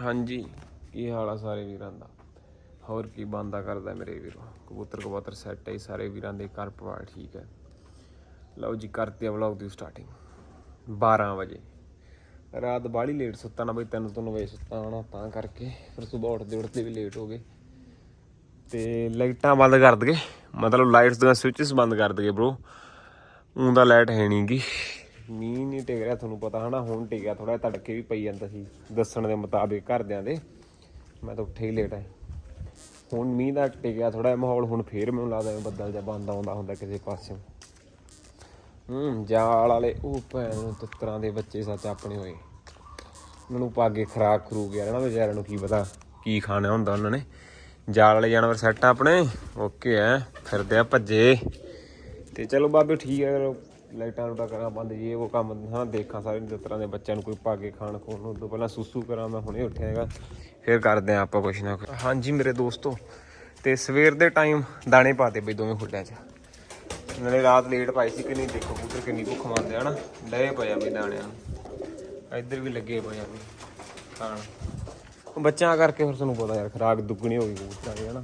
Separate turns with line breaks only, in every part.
ਹਾਂਜੀ, ਕੀ ਹਾਲ ਆ ਸਾਰੇ ਵੀਰਾਂ ਦਾ? ਹੋਰ ਕੀ ਬੰਦਾ ਕਰਦਾ ਮੇਰੇ ਵੀਰੋ? ਕਬੂਤਰ ਕਬੂਤਰ ਸੈੱਟ ਹੈ ਸਾਰੇ ਵੀਰਾਂ ਦੇ ਘਰ ਪਰਿਵਾਰ ਠੀਕ ਹੈ। ਲਓ ਜੀ ਕਰਤੇ ਆ ਵਲੌਗ ਦੀ ਸਟਾਰਟਿੰਗ 12 ਵਜੇ। ਰਾਤ ਬਾਹਲੀ ਲੇਟ ਸੁੱਤਾ ਨਾ ਬਈ 3 ਤੋਂ ਵਜੇ ਸੁੱਤਾ ਨਾ ਤਾਂ ਕਰਕੇ ਫਿਰ ਸਵੇਰ ਉੱਠਦੇ ਉੱਠਦੇ ਵੀ ਲੇਟ ਹੋ ਗਏ। ਤੇ ਲਾਈਟਾਂ ਬੰਦ ਕਰ ਦਗੇ ਮਤਲਬ ਲਾਈਟਸ ਦੀਆਂ ਸਵਿਚਸ ਬੰਦ ਕਰ ਦਗੇ ਬ్రో ਊਂ ਦਾ ਲਾਈਟ ਹੈ ਨਹੀਂਗੀ ਮੀਂਹ ਨਹੀਂ ਟਿਕ ਰਿਹਾ, ਤੁਹਾਨੂੰ ਪਤਾ ਹਨਾ, ਹੁਣ ਟਿਕਿਆ ਥੋੜਾ ਤੜਕੇ ਵੀ ਪਈ ਜਾਂਦਾ ਸੀ ਦੱਸਣ ਦੇ ਮੁਤਾਬਿਕ ਘਰਦਿਆਂ ਦੇ। ਮੈਂ ਤਾਂ ਉੱਠੇ ਹੀ ਲੇਟ ਹੈ। ਹੁਣ ਮੀਂਹ ਦਾ ਟਿਕਿਆ ਥੋੜਾ ਮਾਹੌਲ, ਹੁਣ ਫੇਰ ਮੈਨੂੰ ਲੱਗਦਾ ਬੱਦਲ ਜਿਹਾ ਬੰਦ ਆਉਂਦਾ ਹੁੰਦਾ ਕਿਸੇ ਪਾਸਿਓਂ। ਹੂੰ, ਜਾਲ ਵਾਲੇ, ਉਹ ਭੈਣ ਨੂੰ ਤਿੱਤਰਾਂ ਦੇ ਬੱਚੇ ਸੱਚ ਆਪਣੇ ਹੋਏ। ਉਹਨਾਂ ਨੂੰ ਪਾਗੇ ਖਰਾਕ ਖਰੂ ਗਿਆ ਨਾ ਵਿਚਾਰਿਆਂ ਨੂੰ ਕੀ ਪਤਾ ਕੀ ਖਾਣਾ ਹੁੰਦਾ ਉਹਨਾਂ ਨੇ। ਜਾਲ ਵਾਲੇ ਜਾਨਵਰ ਸੈੱਟ ਆਪਣੇ, ਓਕੇ ਐ, ਫਿਰਦੇ ਆ ਭੱਜੇ। ਤੇ ਚਲੋ ਬਾਬੇ ਠੀਕ ਹੈ ਚਲੋ। ਲਾਈਟਾਂ ਲੂਟਾਂ ਕਰਾਂ ਬੰਦ ਜੀ, ਉਹ ਕੰਮ ਹਾਂ ਦੇਖਾਂ ਸਾਰੇ ਤਰ੍ਹਾਂ ਦੇ ਬੱਚਿਆਂ ਨੂੰ ਕੋਈ ਪਾ ਕੇ ਖਾਣ ਖੋਣ ਨੂੰ, ਉਦੋਂ ਪਹਿਲਾਂ ਸੁਸੂ ਕਰਾਂ, ਮੈਂ ਹੁਣੇ ਉੱਠਿਆ ਹੈਗਾ। ਫਿਰ ਕਰਦੇ ਆ ਆਪਾਂ ਕੁਛ ਨਾ ਕੁਛ। ਹਾਂਜੀ ਮੇਰੇ ਦੋਸਤੋ, ਤੇ ਸਵੇਰ ਦੇ ਟਾਈਮ ਦਾਣੇ ਪਾਤੇ ਬਈ ਦੋਵੇਂ ਖੁੱਲਿਆਂ 'ਚ। ਨਾਲੇ ਰਾਤ ਲੇਟ ਪਾਈ ਸੀ ਕਿ ਨਹੀਂ ਦੇਖੋ ਕਬੂਤਰ ਕਿੰਨੀ ਭੁੱਖ ਮੰਨਦੇ ਆ ਨਾ ਡਏ ਪਏ ਆ ਵੀ ਦਾਣਿਆਂ ਨੂੰ। ਇੱਧਰ ਵੀ ਲੱਗੇ ਪਏ ਆ ਵੀ ਖਾਣ। ਬੱਚਿਆਂ ਕਰਕੇ ਫਿਰ ਤੁਹਾਨੂੰ ਪਤਾ ਯਾਰ, ਖਰਾਕ ਦੁੱਗਣੀ ਹੋ ਗਈ ਕਬੂਤਰਾਂ ਦੀ, ਹਨਾ।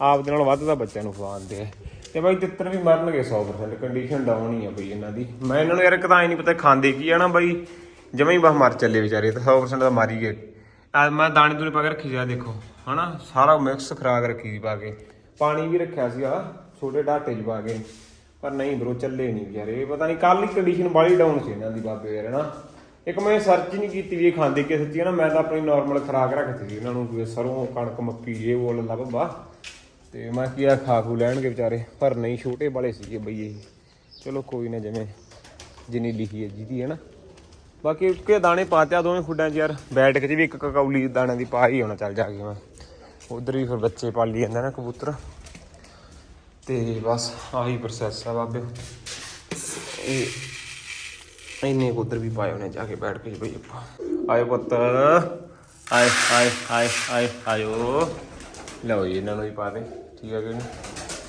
ਆਪ ਦੇ ਨਾਲ ਵੱਧ ਤਾਂ ਬੱਚਿਆਂ ਨੂੰ ਖਵਾਉਂਦੇ ਆ। ਤੇ ਬਾਈ ਤਿੱਤਰ ਵੀ ਮਰਨਗੇ 100% ਕੰਡੀਸ਼ਨ ਡਾਊਨ ਹੀ ਆ ਬਈ ਇਹਨਾਂ ਦੀ। ਮੈਂ ਇਹਨਾਂ ਨੂੰ ਯਾਰ ਇੱਕ ਤਾਂ ਹੀ ਨਹੀਂ ਪਤਾ ਖਾਂਦੇ ਕੀ ਆ ਨਾ ਬਾਈ, ਜਮੇ ਹੀ ਬਸ ਮਰ ਚੱਲੇ ਵਿਚਾਰੇ ਤਾਂ 100% ਤਾਂ ਮਾਰੀ ਗਏ। ਆ ਮੈਂ ਦਾਣੇ ਦੂਣੇ ਪਾ ਕੇ ਰੱਖੀ ਜਾ ਦੇਖੋ, ਹਨਾ, ਸਾਰਾ ਮਿਕਸ ਖਰਾਕ ਰੱਖੀ ਸੀ ਪਾ ਕੇ। ਪਾਣੀ ਵੀ ਰੱਖਿਆ ਸੀਗਾ ਛੋਟੇ ਢਾਟੇ 'ਚ ਪਾ ਕੇ। ਪਰ ਨਹੀਂ ਬਰੋ ਚੱਲੇ ਨਹੀਂ ਵਿਚਾਰੇ ਪਤਾ ਨਹੀਂ ਕੱਲ ਹੀ ਕੰਡੀਸ਼ਨ ਬਾਲੀ ਡਾਊਨ ਸੀ ਇਹਨਾਂ ਦੀ ਬਾਬੇ ਯਾਰ ਨਾ ਇੱਕ ਮੈਂ ਸਰਚ ਨਹੀਂ ਕੀਤੀ ਵੀ ਇਹ ਖਾਂਦੇ ਕਿ ਸੱਚੀ ਨਾ, ਮੈਂ ਤਾਂ ਆਪਣੀ ਨਾਰਮਲ ਖਰਾਕ ਰੱਖਤੀ ਸੀ ਇਹਨਾਂ ਨੂੰ ਕੋਈ ਸਰੋਂ, ਕਣਕ, ਮੱਕੀ, ਇਹ ਉਹ ਲੱਲਾ ਬੱਬਾ ਤੇ ਮੈਂ ਕਿਹਾ ਖਾ ਖੂ ਲੈਣਗੇ ਵਿਚਾਰੇ, ਪਰ ਨਹੀਂ, ਛੋਟੇ ਵਾਲੇ ਸੀਗੇ ਬਈ ਇਹ। ਚਲੋ ਕੋਈ ਨਾ, ਜਿਵੇਂ ਜਿੰਨੀ ਲਿਖੀ ਹੈ, ਜਿਹਦੀ ਹੈ ਨਾ। ਬਾਕੀ ਉੱਕੇ ਦਾਣੇ ਪਾਤਿਆ ਦੋਵੇਂ ਖੁੱਡਾਂ 'ਚ ਯਾਰ। ਬੈਠਕ 'ਚ ਵੀ ਇੱਕ ਕਕੌਲੀ ਦਾਣੇ ਦੀ ਪਾ ਹੀ ਹੋਣਾ ਚੱਲ ਜਾ ਕੇ ਮੈਂ। ਉਧਰ ਵੀ ਫਿਰ ਬੱਚੇ ਪਾਲੀ ਜਾਂਦੇ ਨਾ ਕਬੂਤਰ। ਤੇ ਬਸ ਆਹੀ ਪ੍ਰੋਸੈਸ ਆ ਬਾਬੇ। ਇਹ ਇੰਨੇ ਉਧਰ ਵੀ ਪਾਏ ਹੋਣੇ ਜਾ ਕੇ ਬੈਠ ਕੇ ਬਈ ਆਪਾਂ। ਆਇਓ ਪੁੱਤ। ਆਏ ਆਏ ਆਏ ਆਏ, ਆਇਓ। ਲਓ ਜੀ, ਇਹਨਾਂ ਨੂੰ ਵੀ ਪਾ ਦੇ। ਠੀਕ ਹੈ ਕਿ ਨਹੀਂ?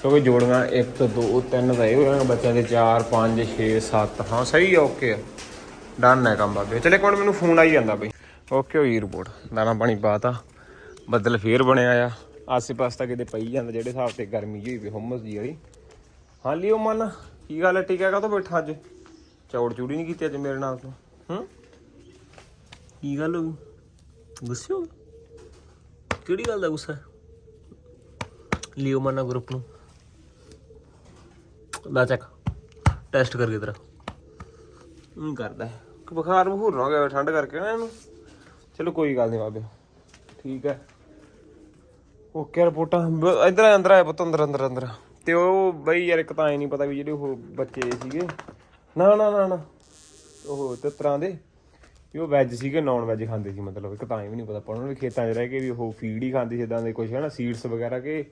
ਕਿਉਂਕਿ ਜੋੜੀਆਂ 1 2 3 ਦਾ ਇਹ ਹੋਣਗੇ ਬੱਚਿਆਂ ਦੇ 4 5 6 7 ਹਾਂ, ਸਹੀ ਆ ਓਕੇ ਆ। ਡਨ ਹੈ ਕੰਮ ਬਾਬੇ ਚਲੇ ਕੋਣ ਮੈਨੂੰ ਫੋਨ ਆਈ ਜਾਂਦਾ ਬਈ। ਓਕੇ ਹੋਈ ਰਿਪੋਰਟ ਦਾਣਾ ਪਾਣੀ ਪਾਤਾ। ਬੱਦਲ ਫੇਰ ਬਣਿਆ ਆ। ਆਸੇ ਪਾਸੇ ਤਾਂ ਕਿਤੇ ਪਈ ਜਾਂਦਾ, ਜਿਹੜੇ ਹਿਸਾਬ ਤੇ ਗਰਮੀ ਜਿਹੀ ਹੋਈ ਵੀ ਹੁਮਸ ਜੀ ਵਾਲੀ। ਹਾਂ, ਲਿਓ ਮਨ। ਕੀ ਗੱਲ ਹੈ ਟਿਕਿਆ ਕਾ ਬੈਠਾ ਅੱਜ? ਚੌੜ ਚੂੜੀ ਨਹੀਂ ਕੀਤੀ ਅੱਜ ਮੇਰੇ ਨਾਲ ਤੂੰ? ਹੂੰ? ਕੀ ਗੱਲ ਹੋ ਗਈ? ਗੁੱਸੇ ਹੋ ਗਏ? ਕਿਹੜੀ ਗੱਲ ਦਾ ਗੁੱਸਾ? ਲਿਓ ਗਰੁੱਪ ਨੂੰ। ਲਾ ਚੱਕ ਟੈਸਟ ਕਰਕੇ ਤੇਰਾ। ਹੂੰ, ਕਰਦਾ। ਕਿ ਬੁਖਾਰ ਬਖੂਰ ਨਾ ਹੋ ਗਿਆ ਠੰਡ ਕਰਕੇ ਨਾ ਇਹਨੂੰ। ਚਲੋ, ਕੋਈ ਗੱਲ ਨਹੀਂ ਬਾਬੇ। ਠੀਕ ਹੈ। ਓਕੇ ਰਿਪੋਰਟਾਂ। ਬ- ਅੰਦਰ ਆਇਆ ਪੁੱਤ, ਅੰਦਰ ਅੰਦਰ ਅੰਦਰ। ਤੇ ਉਹ ਬਈ ਯਾਰ, ਇੱਕ ਤਾਂ ਐ ਨਹੀਂ ਪਤਾ ਵੀ ਜਿਹੜੇ ਉਹ ਬੱਚੇ ਸੀਗੇ। ਨਾ ਨਾ ਨਾ ਨਾ। ਉਹ ਤਿੱਤਰਾਂ ਦੇ। ਵੀ ਉਹ ਵੈਜ ਸੀਗੇ ਨਾਨ ਵੈਜ ਖਾਂਦੇ ਸੀ, ਮਤਲਬ। ਇੱਕ ਤਾਂ ਐ ਵੀ ਨਹੀਂ ਪਤਾ। ਪਰ ਉਹਨਾਂ ਦੇ ਖੇਤਾਂ 'ਚ ਰਹਿ ਕੇ ਵੀ ਉਹ ਫੀਡ ਹੀ ਖਾਂਦੇ ਸੀ ਇਦਾਂ ਦੇ ਕੁਝ ਹਨਾ ਸੀਡਸ ਵਗੈਰਾ ਕੇ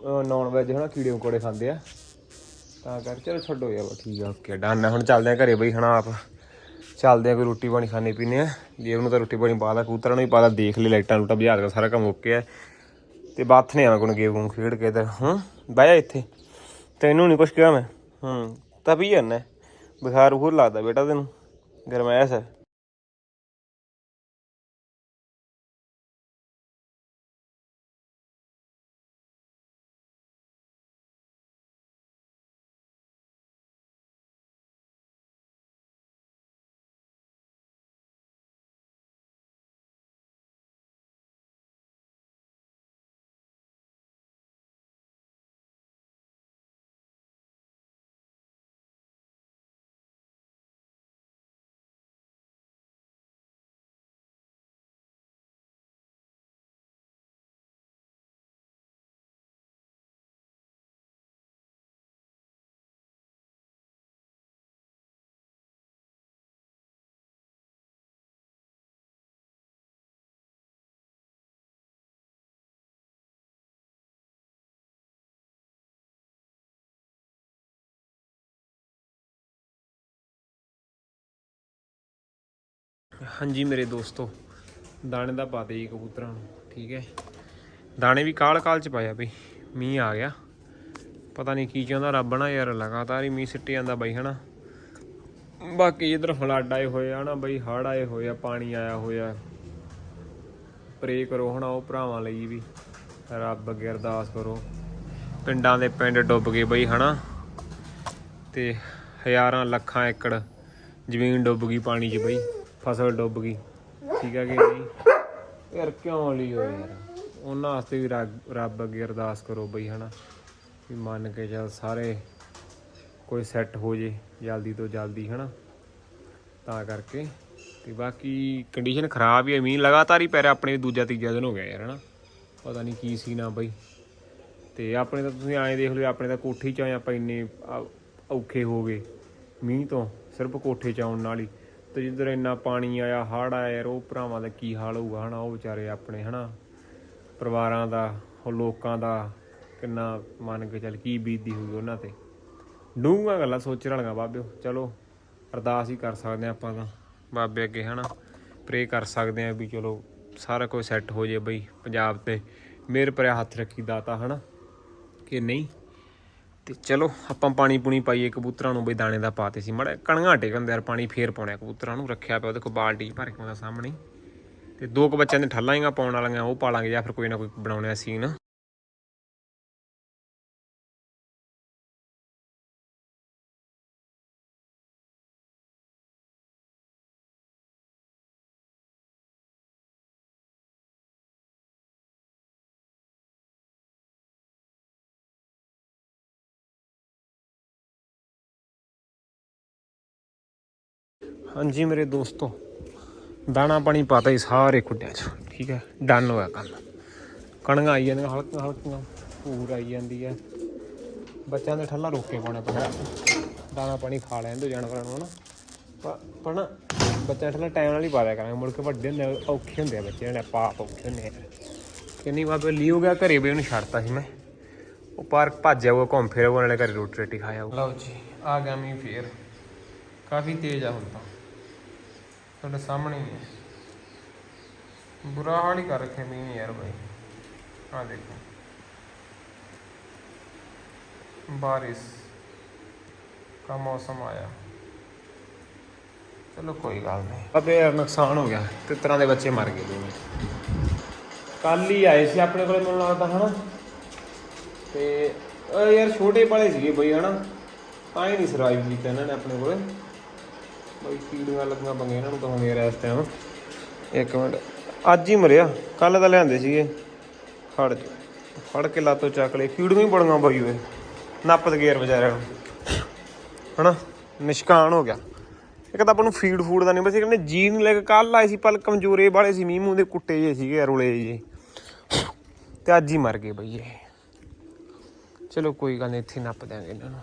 ਨਾਨ ਵੈਜ ਹਨਾ, ਕੀੜੇ ਮਕੌੜੇ ਖਾਂਦੇ ਆ। ਤਾਂ ਕਰ ਚਲੋ ਛੱਡੋ ਯਾਰ, ਬਸ ਠੀਕ ਆ ਓਕੇ ਡਨ ਹੈ ਹੁਣ ਚੱਲਦੇ ਆ ਘਰੇ ਬਈ, ਹਨਾ ਆਪ। ਚੱਲਦੇ ਆ ਕੋਈ ਰੋਟੀ ਪਾਣੀ ਖਾਣੇ ਪੀਣੇ ਆ। ਦੇਵ ਨੂੰ ਤਾਂ ਰੋਟੀ ਪਾਣੀ ਪਾ ਲਾ ਕੂਤਰਾਂ ਨੂੰ ਵੀ ਪਾ ਲਾ, ਦੇਖ ਲੈ ਲਾਈਟਾਂ ਲੂਟਾਂ ਬੁਝਾ ਕੇ ਸਾਰਾ ਕੰਮ ਓਕੇ ਆ। ਤੇ ਬਾਥ ਨੇ ਆਵਾਂ ਕੋਣ ਗੇਮ ਗੂਮ ਖੇਡ ਕੇ ਤੇ, ਹੂੰ, ਬਹਿ ਜਾ ਇੱਥੇ। ਤੈਨੂੰ ਨਹੀਂ ਕੁਝ ਕਿਹਾ ਮੈਂ। ਹੂੰ, ਤਾਂ ਵੀ ਜਾਂਦਾ ਬੁਖਾਰ ਬਖੂਰ ਲੱਗਦਾ ਬੇਟਾ ਤੈਨੂੰ। ਗਰਮਾਇਸ ਹੈ ਹਾਂਜੀ ਮੇਰੇ ਦੋਸਤੋ, ਦਾਣੇ ਦਾ ਪਾ ਦੇ ਜੀ ਕਬੂਤਰਾਂ ਨੂੰ, ਠੀਕ ਹੈ। ਦਾਣੇ ਵੀ ਕਾਲ ਕਾਲ ਚ ਪਾਇਆ ਬਈ, ਮੀਂਹ ਆ ਗਿਆ। ਪਤਾ ਨਹੀਂ ਕੀ ਚਾਹੁੰਦਾ ਰੱਬ ਨਾ ਯਾਰ ਲਗਾਤਾਰ ਹੀ ਮੀਂਹ ਸਿੱਟੀ ਜਾਂਦਾ ਬਈ, ਹਨਾ। ਬਾਕੀ ਇਧਰ ਫਲੱਡ ਆਏ ਹੋਏ ਆ ਨਾ ਬਈ, ਹੜ੍ਹ ਆਏ ਹੋਏ ਆ, ਪਾਣੀ ਆਇਆ ਹੋਇਆ। ਪ੍ਰੇ ਕਰੋ ਹਨਾ ਉਹ ਭਰਾਵਾਂ ਲਈ ਵੀ। ਰੱਬ ਅੱਗੇ ਅਰਦਾਸ ਕਰੋ। ਪਿੰਡਾਂ ਦੇ ਪਿੰਡ ਡੁੱਬ ਗਏ ਬਈ, ਹਨਾ। ਤੇ ਹਜ਼ਾਰਾਂ, ਲੱਖਾਂ ਏਕੜ ਜ਼ਮੀਨ ਡੁੱਬ ਗਈ ਪਾਣੀ 'ਚ ਬਈ। ਫਸਲ ਡੁੱਬ ਗਈ। ਠੀਕ ਹੈ ਕਿ ਨਹੀਂ? ਯਾਰ ਕਿਉਂ ਲਈ ਹੋ ਯਾਰ? ਉਹਨਾਂ ਵਾਸਤੇ ਵੀ ਰੱਬ ਰੱਬ ਅੱਗੇ ਅਰਦਾਸ ਕਰੋ ਬਈ, ਹਨਾ? ਵੀ ਮੰਨ ਕੇ ਚੱਲ ਸਾਰੇ ਕੋਈ ਸੈੱਟ ਹੋ ਜੇ, ਜਲਦੀ ਤੋਂ ਜਲਦੀ, ਹਨਾ? ਤਾਂ ਕਰਕੇ। ਤੇ ਬਾਕੀ ਕੰਡੀਸ਼ਨ ਖਰਾਬ ਹੀ ਹੈ ਮੀਂਹ ਲਗਾਤਾਰ ਹੀ ਪੈ ਰਿਹਾ। ਆਪਣੇ ਦੂਜਾ ਤੀਜਾ ਦਿਨ ਹੋ ਗਿਆ ਯਾਰ, ਹਨਾ? ਪਤਾ ਨਹੀਂ ਕੀ ਸੀ ਨਾ ਬਈ। ਤੇ ਆਪਣੇ ਤਾਂ ਤੁਸੀਂ ਐਂ ਦੇਖ ਲਿਓ, ਆਪਣੇ ਤਾਂ ਕੋਠੀ ਚ ਆਏ ਆਪਾਂ ਇੰਨੇ ਆ- ਔਖੇ ਹੋ ਗਏ। ਮੀਂਹ ਤੋਂ ਸਿਰਫ ਕੋਠੇ ਚ ਆਉਣ ਨਾਲ ਹੀ। ਤੇ ਜਿੱਧਰ ਇੰਨਾ ਪਾਣੀ ਆਇਆ, ਹੜ੍ਹ ਆਇਆ, ਯਾਰ, ਉਹ ਭਰਾਵਾਂ ਦਾ ਕੀ ਹਾਲ ਹੋਊਗਾ, ਹਨਾ, ਉਹ ਵਿਚਾਰੇ ਆਪਣੇ, ਹਨਾ, ਪਰਿਵਾਰਾਂ ਦਾ ਉਹ ਲੋਕਾਂ ਦਾ ਕਿੰਨਾ ਮੰਨ ਕੇ ਚੱਲ ਕੀ ਬੀਤਦੀ ਹੋਊਗੀ ਉਹਨਾਂ ਤੇ। ਡੂੰਘੀਆਂ ਗੱਲਾਂ ਸੋਚਣ ਵਾਲੀਆਂ, ਬਾਬਿਓ, ਚਲੋ, ਅਰਦਾਸ ਹੀ ਕਰ ਸਕਦੇ ਹਾਂ ਆਪਾਂ ਤਾਂ, ਬਾਬੇ ਅੱਗੇ, ਹਨਾ ਪ੍ਰੇ ਕਰ ਸਕਦੇ ਆ ਵੀ ਚਲੋ ਸਾਰਾ ਕੁਝ ਸੈੱਟ ਹੋ ਜੇ ਬਈ, ਪੰਜਾਬ ਤੇ ਮੇਰੇ ਭਰਿਆ ਹੱਥ ਰੱਖੀ ਦਾਤਾ, ਹਨਾ, ਕਿ ਨਹੀਂ। ਤੇ ਚਲੋ, ਆਪਾਂ ਪਾਣੀ ਪੂਣੀ ਪਾਈਏ, ਕਬੂਤਰਾਂ ਨੂੰ ਬਈ ਦਾਣੇ ਦਾ ਪਾਤੇ ਸੀ ਮੜਾ ਕਣੀਆਂ ਟੇਕਣ ਯਾਰ, ਪਾਣੀ ਫੇਰ ਪਾਉਣਾ ਕਬੂਤਰਾਂ ਨੂੰ ਰੱਖਿਆ ਪਿਆ ਉਹਦੇ ਕੋਲ ਬਾਲਟੀ ਭਰ ਕੇ ਉਹਦਾ ਸਾਹਮਣੇ ਹੀ। ਤੇ ਦੋ ਕੁ ਬੱਚਿਆਂ ਦੇ ਠੱਲਾਂ ਹੀਆਂ ਪਾਉਣ ਵਾਲੀਆਂ, ਉਹ ਪਾ ਲਾਂਗੇ ਜਾਂ ਫਿਰ ਕੋਈ ਨਾ ਕੋਈ ਬਣਾਉਣੇ ਆ ਸੀਨ ਹਾਂਜੀ ਮੇਰੇ ਦੋਸਤੋ, ਦਾਣਾ ਪਾਣੀ ਪਾਤਾ ਹੀ ਸਾਰੇ ਖੁੱਡਿਆਂ 'ਚ, ਠੀਕ ਹੈ, ਡਨ ਹੋਇਆ ਕੰਮ। ਕਣੀਆਂ ਆਈ ਜਾਂਦੀਆਂ, ਹਲਕੀਆਂ ਹਲਕੀਆਂ ਪੂਰ ਆਈ ਜਾਂਦੀ ਹੈ। ਬੱਚਿਆਂ ਦੇ ਠੱਲਾ ਰੋਕੇ ਕੇ ਪਾਉਣਾ ਪੈਣਾ ਦਾਣਾ ਪਾਣੀ ਖਾ ਲੈਣ ਜਾਨਵਰਾਂ ਨੂੰ, ਹਨਾ। ਪ- ਪਰ ਨਾ, ਬੱਚਿਆਂ ਠੱਲਾ ਟਾਈਮ ਨਾਲ ਹੀ ਪਾ ਦਿਆ ਕਰਾਂਗੇ। ਮੁੜ ਕੇ ਵੱਡੇ ਹੁੰਦੇ ਔਖੇ ਹੁੰਦੇ ਆ ਬੱਚੇ, ਜਿਹੜੇ ਪਾਪ ਔਖੇ ਹੁੰਦੇ ਆ। ਕਿੰਨੀ ਵਾਰ ਲਈ ਗਿਆ, ਘਰੇ ਵੀ ਉਹਨੂੰ ਛੱਡਤਾ ਸੀ ਮੈਂ। ਉਹ ਪਾਰਕ ਭੱਜ ਜਾਊਗਾ ਘੁੰਮ ਫਿਰ ਉਹਨਾਂ ਨੇ ਘਰੇ ਰੋਟੀ ਰੋਟੀ ਖਾ ਲਓ ਜੀ, ਆ ਗਿਆ ਮੀਂਹ ਫੇਰ। ਕਾਫੀ ਤੇਜ਼ ਆ ਹੁਣ ਤਾਂ। ਤੁਹਾਡੇ ਸਾਹਮਣੇ ਹੀ ਹੈ। ਬੁਰਾ ਹਾਲ ਹੀ ਕਰ ਰੱਖਿਆ ਮੀਂਹ ਯਾਰ ਬਾਈ। ਆ ਦੇਖੋ। ਬਾਰਿਸ਼ ਦਾ ਮੌਸਮ ਆਇਆ। ਚਲੋ ਕੋਈ ਗੱਲ ਨਹੀਂ। ਅਬੇ ਯਾਰ ਨੁਕਸਾਨ ਹੋ ਗਿਆ। ਤੇ ਤਰ੍ਹਾਂ ਦੇ ਬੱਚੇ ਮਰ ਗਏ ਦੋਵੇਂ? ਕੱਲ ਹੀ ਆਏ ਸੀ ਆਪਣੇ ਕੋਲੇ ਮੈਨੂੰ ਲੱਗਦਾ ਹਨਾ? ਤੇ ਯਾਰ ਛੋਟੇ ਵਾਲੇ ਸੀਗੇ ਬਈ ਹਨਾ? ਤਾਂ ਹੀ ਨਹੀਂ ਸਰਵਾਈਵ ਕੀਤਾ ਇਹਨਾਂ ਨੇ ਆਪਣੇ ਕੋਲੇ। ਬਈ ਕੀੜੀਆਂ ਲੱਗੀਆਂ ਪੰਗੇ ਇਹਨਾਂ ਨੂੰ ਤਾਂ ਹੁਣ ਯਾਰ ਇਸ ਟਾਈਮ ਇੱਕ ਮਿੰਟ। ਅੱਜ ਹੀ ਮਰਿਆ। ਕੱਲ ਤਾਂ ਲਿਆਂਦੇ ਸੀਗੇ। ਫੜ ਫੜ ਕੇ ਲਾਤੋਂ ਚੱਕ ਲਏ ਕੀੜੀਆਂ ਹੀ ਬੜੀਆਂ ਬਈ ਓਏ। ਨੱਪਤ ਗੇਰ ਵਿਚਾਰਿਆਂ ਨੂੰ। ਹਨਾ? ਨਿਸ਼ਕਾਨ ਹੋ ਗਿਆ। ਇੱਕ ਤਾਂ ਆਪਾਂ ਨੂੰ ਫੀਡ ਫੂਡ ਦਾ ਨਹੀਂ ਬਸ ਕਹਿੰਦੇ ਜੀ ਨਹੀਂ ਲੈ ਕੇ ਕੱਲ ਆਏ ਸੀ ਪਲ ਕਮਜ਼ੋਰੇ ਵਾਲੇ ਸੀ। ਮੀਂਹ ਮੂੰਹ ਦੇ ਕੁੱਟੇ ਜੇ ਸੀਗੇ, ਰੋਲੇ ਜੇ ਤੇ ਅੱਜ ਹੀ ਮਰ ਗਏ ਬਈ ਇਹ। ਚਲੋ ਕੋਈ ਗੱਲ ਨਹੀਂ ਇੱਥੇ ਨੱਪ ਦਿਆਂਗੇ ਇਹਨਾਂ ਨੂੰ।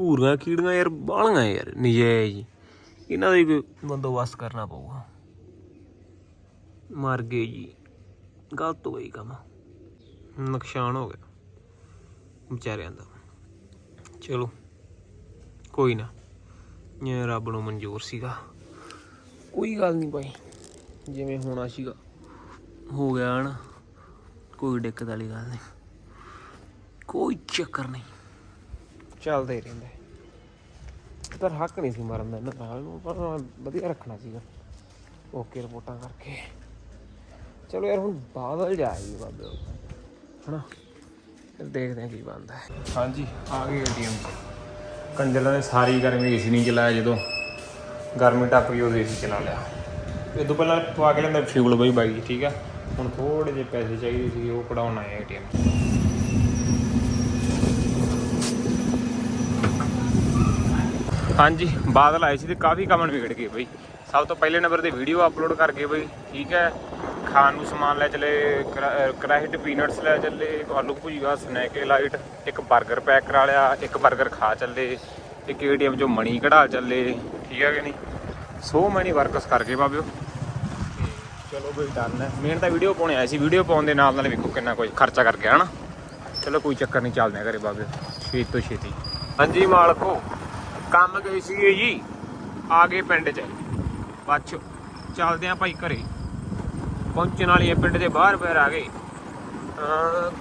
ਪੂਰੀਆਂ ਕੀੜੀਆਂ ਯਾਰ ਬਾਲੀਆਂ ਯਾਰ, ਨਜਾਇਜ਼। ਇਹਨਾਂ ਦਾ ਹੀ ਕੋਈ ਬੰਦੋਬਸਤ ਕਰਨਾ ਪਊਗਾ। ਮਰ ਗਏ ਜੀ। ਗਲਤ ਹੋ ਗਈ ਕੰਮ। ਨੁਕਸਾਨ ਹੋ ਗਿਆ। ਵਿਚਾਰਿਆਂ ਦਾ। ਚਲੋ, ਕੋਈ ਨਾ। ਇਹ ਰੱਬ ਨੂੰ ਮਨਜ਼ੂਰ ਸੀਗਾ। ਕੋਈ ਗੱਲ ਨਹੀਂ ਭਾਈ। ਜਿਵੇਂ ਹੋਣਾ ਸੀਗਾ। ਹੋ ਗਿਆ ਨਾ ਕੋਈ ਦਿੱਕਤ ਵਾਲੀ ਗੱਲ ਨਹੀਂ। ਕੋਈ ਚੱਕਰ ਨਹੀਂ। ਚੱਲਦਾ ਹੀ ਰਹਿੰਦਾ। ਪਰ ਹੱਕ ਨਹੀਂ ਸੀ ਮਰਨ ਦਾ, ਇਹਨਾਂ ਦਾ ਇਹਨੂੰ ਪਰ ਵਧੀਆ ਰੱਖਣਾ ਸੀਗਾ। ਓਕੇ ਰਿਪੋਰਟਾਂ ਕਰਕੇ। ਚਲੋ ਯਾਰ, ਹੁਣ ਬਾਦਲ ਜਾਏਗੀ ਬਾਬੇ ਹਨਾ? ਫਿਰ ਦੇਖਦੇ ਹਾਂ ਕੀ ਬਣਦਾ ਹੈ। ਹਾਂਜੀ, ਆ ਗਏ ਏਟੀਐਮ ਕੰਜਲਾਂ ਨੇ ਸਾਰੀ ਗਰਮੀ ਏਸੀ ਨਹੀਂ ਚਲਾਇਆ ਜਦੋਂ ਗਰਮੀ ਟੱਪ ਗਈ ਉਹ ਏਸੀ ਚਲਾ ਲਿਆ। ਇਹ ਤੋਂ ਪਹਿਲਾਂ ਪਵਾ ਕੇ ਲੈਂਦਾ ਫਿਊਲ ਬਈ ਬਾਈ, ਠੀਕ ਆ? ਹੁਣ ਥੋੜੇ ਜਿਹੇ ਪੈਸੇ ਚਾਹੀਦੇ ਸੀ, ਉਹ ਕਢਾਉਣ ਆਏ ਏਟੀਐਮ ਹਾਂਜੀ, ਬਾਦਲ ਆਏ ਸੀ ਤੇ ਕਾਫੀ ਕਮਨ ਵਿਗੜ ਗਏ ਬਈ। ਸਭ ਤੋਂ ਪਹਿਲੇ ਨੰਬਰ ਤੇ ਵੀਡੀਓ ਅਪਲੋਡ ਕਰ ਗਏ ਬਈ, ਠੀਕ ਹੈ? ਖਾਣ ਨੂੰ ਸਮਾਨ ਲੈ ਚਲੇ ਕ੍ਰੈਸ਼ਡ ਪੀਨਟਸ ਲੈ ਚੱਲੇ, ਇੱਕ ਆਲੂ ਭੁਜੀਆ ਸਨੈਕ ਲਾਈਟ ਇੱਕ 버ਗਰ ਪੈਕ ਕਰਾ ਲਿਆ, ਇੱਕ 버ਗਰ ਖਾ ਚੱਲੇ, ਇੱਕ ਏਟੀਐਮ ਚੋਂ ਮਣੀ ਕਢਾ ਚੱਲੇ, ਠੀਕ ਹੈ ਕਿ ਨਹੀਂ? ਸੋ ਮੈਨੀ ਵਰਕਸ ਕਰਕੇ ਬਾਬਿਓ। ਤੇ ਚਲੋ ਬਈ ਡਨ ਹੈ। ਮੇਨ ਤਾਂ ਵੀਡੀਓ ਪਾਉਣੇ ਆਏ ਸੀ। ਵੀਡੀਓ ਪਾਉਣ ਦੇ ਨਾਲ ਨਾਲ ਵੇਖੋ ਕਿੰਨਾ ਕੁਝ ਖਰਚਾ ਕਰ ਗਿਆ, ਹਨਾ? ਚਲੋ ਕੋਈ ਚੱਕਰ ਨਹੀਂ, ਚੱਲਦੇ ਆ ਘਰੇ ਬਾਬੇ ਛੇਤੀ ਤੋਂ ਛੇਤੀ। ਹਾਂਜੀ, ਮਾਲਕੋ। ਕੰਮ ਗਏ ਸੀਗੇ ਜੀ, ਆ ਗਏ ਪਿੰਡ 'ਚ। ਪੱਛ ਚੱਲਦੇ ਆ ਭਾਈ ਘਰੇ। ਪਹੁੰਚਣ ਵਾਲੀ ਹੈ ਪਿੰਡ ਦੇ ਬਾਹਰ ਬਾਹਰ ਆ ਗਏ।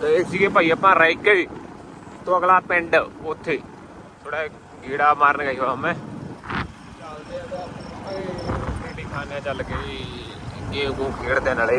ਗਏ ਸੀਗੇ ਭਾਈ ਆਪਾਂ ਰਹਿ ਕੇ ਤੋਂ ਅਗਲਾ ਪਿੰਡ ਉੱਥੇ। ਥੋੜਾ ਗੀੜਾ ਮਾਰਨ ਗਈ ਹਾਂ ਮੈਂ। ਚੱਲਦੇ ਆ ਰੋਟੀ ਖਾਣ ਚੱਲ ਕੇ ਗੇਮ ਗੂਮ ਖੇਡਦੇ ਨਾਲੇ।